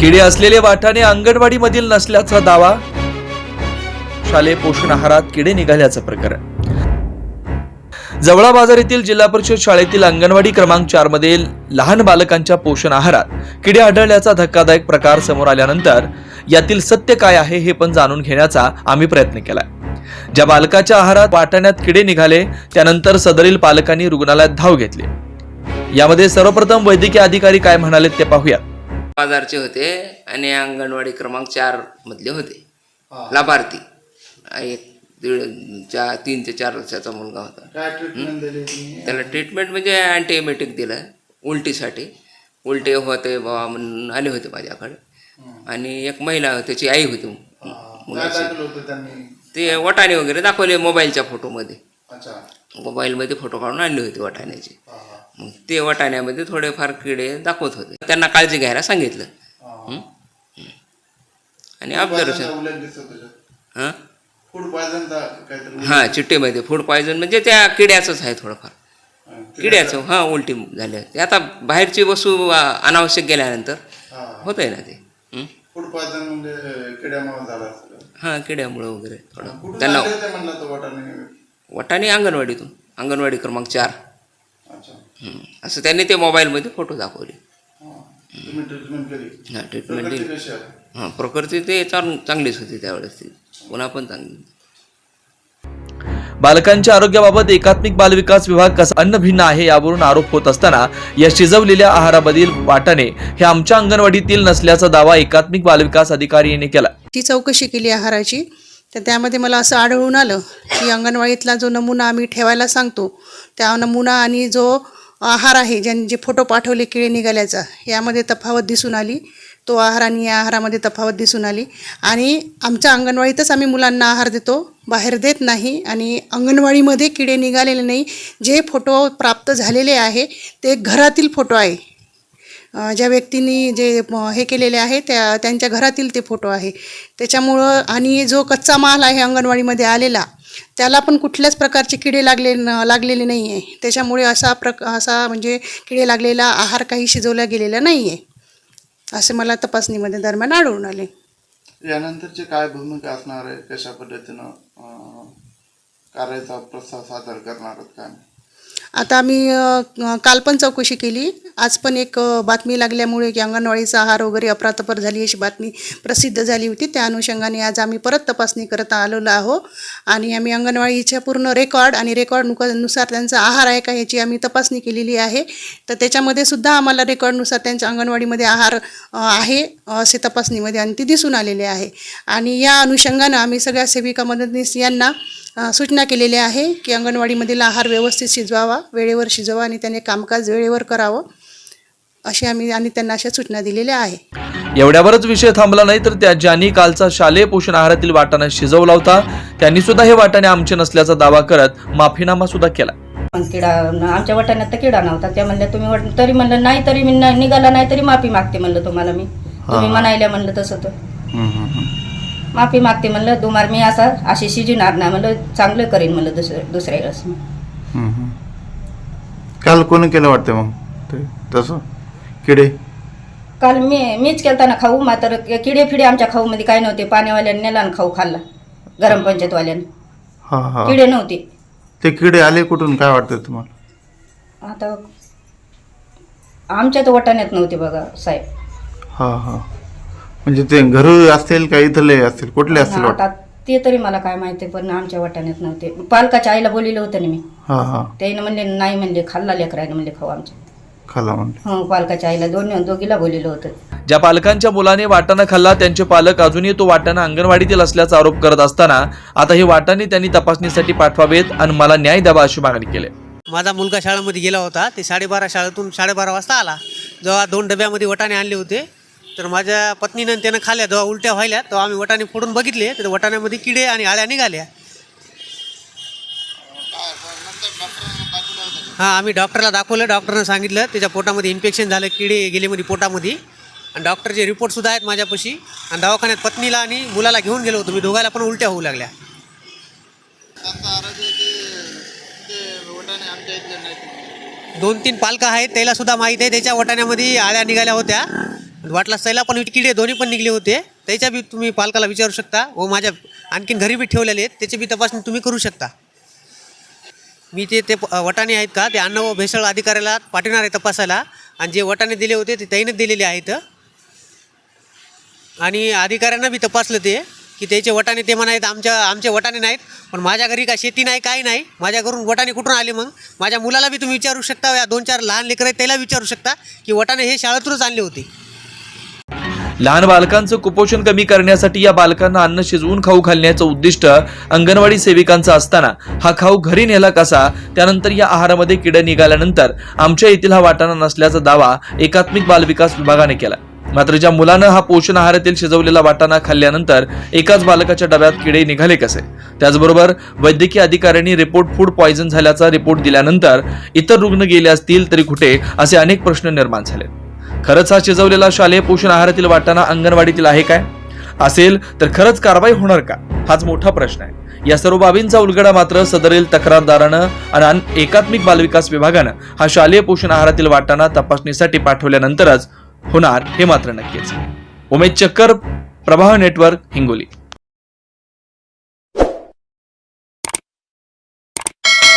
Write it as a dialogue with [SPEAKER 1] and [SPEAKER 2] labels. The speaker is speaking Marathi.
[SPEAKER 1] किडे असलेले वाटाणे अंगणवाडीमधील नसल्याचा दावा. शालेय पोषण आहारात किडे निघाल्याचं प्रकरण. जवळा बाजार येथील जिल्हा परिषद शाळेतील अंगणवाडी क्रमांक चार मधील लहान बालकांच्या पोषण आहारात किडे आढळल्याचा धक्कादायक प्रकार समोर आल्यानंतर यातील सत्य काय आहे हे पण जाणून घेण्याचा आम्ही प्रयत्न केला ज्या बालकाच्या आहारात वाटाण्यात किडे निघाले त्यानंतर सदरील पालकांनी रुग्णालयात धाव घेतली. यामध्ये सर्वप्रथम वैद्यकीय अधिकारी काय म्हणाले ते पाहूया
[SPEAKER 2] बाजारचे होते आणि अंगणवाडी क्रमांक चार मधले होते. लाभार्थी. एक दीड चार तीन ते चार वर्षाचा मुलगा होता. त्याला ट्रीटमेंट म्हणजे अँटीबायोटिक दिलं उलटीसाठी. उलटे होते बाबा म्हणून आले होते माझ्याकडे. आणि एक महिला त्याची आई होती. मुलाची. ते वटाणे वगैरे दाखवले मोबाईलच्या फोटोमध्ये मोबाईलमध्ये फोटो काढून आणले होते वटाण्याचे. मग ते वटाण्यामध्ये थोडेफार किडे दाखवत होते. त्यांना काळजी घ्यायला सांगितलं.
[SPEAKER 3] हा.
[SPEAKER 2] हं? आणि ऑब्झर्वेशन हां?
[SPEAKER 3] फूड काहीतरी.
[SPEAKER 2] हां फूड पॉयझन म्हणजे त्या किड्याचंच आहे थोडंफार.
[SPEAKER 3] हा,
[SPEAKER 2] किड्याचं हां उलटी झाले. ते आता बाहेरची वस्तू आ, अनावश्यक गेल्यानंतर
[SPEAKER 3] हा.
[SPEAKER 2] होत आहे ना ते. हं?
[SPEAKER 3] फूड पॉयझन म्हणजे किड्यामुळे झालं असेल.
[SPEAKER 2] हां किड्यामुळं वगैरे थोडं.
[SPEAKER 3] कुठून
[SPEAKER 2] त्यांना
[SPEAKER 3] आणले होते म्हणलं तो वाटाणे?
[SPEAKER 2] अंगणवाडीतून. अंगणवाडी क्रमांक चार. हं. असं त्यांनी ते मोबाईलमध्ये फोटो दाखवले.
[SPEAKER 3] हा. ट्रीटमेंट केली.
[SPEAKER 2] हां ट्रीटमेंट
[SPEAKER 3] प्रकृती
[SPEAKER 2] दिली. हां प्रकृती ते चांग चांगलीच होती त्यावेळेस ती. पुन्हा पण चांगली.
[SPEAKER 1] बालकांच्या आरोग्याबाबत एकात्मिक बालविकास विभाग कसा अन्न भिन्न आहे यावरून आरोप होत असताना या शिजवलेल्या आहारामधील वाटाणे हे आमच्या अंगणवाडीतील नसल्याचा दावा एकात्मिक बालविकास अधिकारी यांनी केला.
[SPEAKER 4] ती चौकशी केली आहाराची. तर त्यामध्ये मला असं आढळून आलं की अंगणवाडीतला जो नमुना आम्ही ठेवायला सांगतो त्या नमुना आणि जो आहार आहे. ज्यांनी जे फोटो पाठवले किडे निघाल्याचा यामध्ये तफावत दिसून आली. तो आहार आणि या आहारामध्ये तफावत दिसून आली. आणि आमच्या अंगणवाडीतच आम्ही मुलांना आहार देतो. बाहेर देत नाही आणि अंगणवाडीमध्ये किडे निघालेले नाही. जे फोटो प्राप्त झालेले आहे ते घरातील फोटो आहे. ज्या व्यक्तींनी जे हे केलेले आहे त्या त्यांच्या घरातील ते फोटो आहे. त्याच्यामुळं आणि जो कच्चा माल आहे अंगणवाडीमध्ये आलेला त्याला पण कुठल्याच प्रकारचे किडे लागले न लागलेले नाही आहे त्याच्यामुळे असा प्रक असा म्हणजे किडे लागलेला आहार काही शिजवला गेलेला नाही आहे असे मला तपासणीमध्ये दरम्यान आढळून आले.
[SPEAKER 3] यानंतरची काय भूमिका असणार आहे? कशा पद्धतीनं कार्याचा प्रस्ताव सादर करणार काय?
[SPEAKER 4] आता आम्ही काल पण चौकशी केली. आज पण एक बातमी लागल्यामुळे की अंगणवाडीचा आहार वगैरे अपरातपर झाली अशी बातमी प्रसिद्ध झाली होती. त्या अनुषंगाने आज आम्ही परत तपासणी करत आलेलो आहो आणि आम्ही अंगणवाडीच्या पूर्ण रेकॉर्ड आणि रेकॉर्ड नुकनुसार त्यांचा आहार आहे का याची आम्ही तपासणी केलेली आहे. तर त्याच्यामध्ये सुद्धा आम्हाला रेकॉर्डनुसार त्यांच्या अंगणवाडीमध्ये आहार आहे असे तपासणीमध्ये आणि ती दिसून आलेले आहे. आणि या अनुषंगानं आम्ही सगळ्या सेविका मदतनीस यांना सूचना केलेल्या आहे की अंगणवाडीमधील आहार व्यवस्थित शिजवावा वेळेवर शिजवा आणि त्याने कामकाज वेळेवर करावं अशी आम्ही आणि त्यांना अशा सूचना दिलेल्या आहे.
[SPEAKER 1] एवढ्यावरच विषय थांबला नाही तर त्या ज्यांनी कालचा शालेय पोषण आहारातील वाटाणा शिजवला होता त्यांनी सुद्धा हे वाटाणे आमचे नसल्याचा दावा करत माफीनामा सुद्धा केला.
[SPEAKER 5] किडा आमच्या वाटाण्यात तर किडा नव्हता. त्या म्हणल्या तुम्ही तरी म्हणलं नाही तरी मी निघाला नाही तरी माफी मागते म्हणलं तुम्हाला मी. तुम्ही म्हणायला म्हणलं तसं तर. माफी मागते म्हणलं दुमार मी असा अशी शिजणार नाही म्हणलं चांगलं करीन म्हणलं दुसरं दुसऱ्या वेळेस.
[SPEAKER 3] काल कोणी केलं वाटतं मग? ते तसं? किडे?
[SPEAKER 5] काल मी मीच केलता ना खाऊ मात्र किडे फिडे आमच्या खाऊमध्ये काय नव्हते पाण्यावाल्याने नेला ना खाऊ खाल्ला गरम पंचायतवाल्याने.
[SPEAKER 3] हा हा.
[SPEAKER 5] किडे नव्हते.
[SPEAKER 3] ते किडे आले कुठून? काय वाटतं तुम्हाला?
[SPEAKER 5] आता आमच्या तर वाटाण्यात नव्हते बघा साहेब.
[SPEAKER 3] हा हा. म्हणजे ते घरी असतील का इथले असतील कुठले असतील
[SPEAKER 5] आता ते तरी मला काय माहिती पण आमच्या वाटाण्यात नव्हते. पालकाच्या आईला बोलिलं होतं ना मी.
[SPEAKER 3] हा हा.
[SPEAKER 5] त्यानं म्हणले नाही म्हणले खाल्ला लेकरायनं म्हणले खाऊ आमच्या
[SPEAKER 3] खाला म्हणले.
[SPEAKER 5] हो पालकाच्या आईला दोन दोघीला बोलिलं होतं.
[SPEAKER 1] ज्या पालकांच्या मुलाने वाटाणा खाल्ला त्यांचे पालक अजूनही तो वाटाणा अंगणवाडीतील असल्याचा आरोप करत असताना आता हे वाटाणे त्यांनी तपासणीसाठी पाठवावेत आणि मला न्याय द्यावा अशी मागणी केली.
[SPEAKER 6] माझा मुलगा शाळेमध्ये गेला होता ते साडेबारा शाळेतून साडेबारा वाजता आला. जेव्हा दोन डब्यामध्ये वटाणे आणले होते तर माझ्या पत्नीनं त्यानं खाल्ल्या जेव्हा उलट्या व्हायल्या तेव्हा आम्ही वटाणे फोडून बघितले. तर वटाण्यामध्ये किडे आणि आळ्या निघाल्या. हां आम्ही डॉक्टरला दाखवलं. डॉक्टरनं सांगितलं त्याच्या पोटामध्ये इन्फेक्शन झालं किडे गेले मध्ये पोटामध्ये. आणि डॉक्टरचे रिपोर्टसुद्धा आहेत माझ्यापाशी. आणि दवाखान्यात पत्नीला आणि मुलाला घेऊन गेलो होतो. मी दोघायला पण उलट्या होऊ लागल्या. दोन तीन पालकं आहेत त्याला सुद्धा माहीत आहे. त्याच्या वटाण्यामध्ये आळ्या निघाल्या होत्या. वाटला सैला पण किडे दोन्ही पण निघले होते. त्याच्या बी तुम्ही पालकाला विचारू शकता. व माझ्या आणखीन घरी बी ठेवलेले आहेत. त्याची बी तपासणी तुम्ही करू शकता. मी ते ते प- वटाणे आहेत का? ते अन्न व भेसळ अधिकाऱ्याला पाठवणार आहे तपासायला. आणि जे वटाणे दिले होते ते त्याईनंच दिलेले आहेत. आणि अधिकाऱ्यांना बी तपासलं ते की त्याचे वटाणे ते म्हणायत आमच्या आमचे वटाणे नाहीत. पण माझ्या घरी काय शेती नाही काही नाही. माझ्या घरून वटाणे कुठून आले मग? माझ्या मुलाला बी तुम्ही विचारू शकता. या दोन चार लहान लेकरं आहेत त्याला विचारू शकता की वटाणे हे शाळेतूनच आणले होते.
[SPEAKER 1] लहान बालकांचं कुपोषण कमी करण्यासाठी या बालकांना अन्न शिजवून खाऊ घालण्याचं उद्दिष्ट अंगणवाडी सेविकांचं असताना हा खाऊ घरी नेला कसा? त्यानंतर या आहारामध्ये किडे निघाल्यानंतर आमच्या येथील हा वाटाणा नसल्याचा दावा एकात्मिक बालविकास विभागाने केला. मात्र ज्या मुलानं हा पोषण आहारातील शिजवलेला वाटाणा खाल्ल्यानंतर एकाच बालकाच्या डब्यात किडे निघाले कसे? त्याचबरोबर वैद्यकीय अधिकाऱ्यांनी रिपोर्ट फूड पॉयझन झाल्याचा रिपोर्ट दिल्यानंतर इतर रुग्ण गेले असतील तरी कुठे असे अनेक प्रश्न निर्माण झाले. खरंच हा शिजवलेला शालेय पोषण आहारातील वाटाणा अंगणवाडीतील आहे काय? असेल तर खरंच कारवाई होणार का? हाच मोठा प्रश्न आहे. या सर्व बाबींचा उलगडा मात्र सदरील तक्रारदारानं आणि अन- एकात्मिक बालविकास विभागानं हा शालेय पोषण आहारातील वाटाणा तपासणीसाठी पाठवल्यानंतरच होणार हे मात्र नक्कीच. उमेद चक्कर प्रभाव नेटवर्क हिंगोली.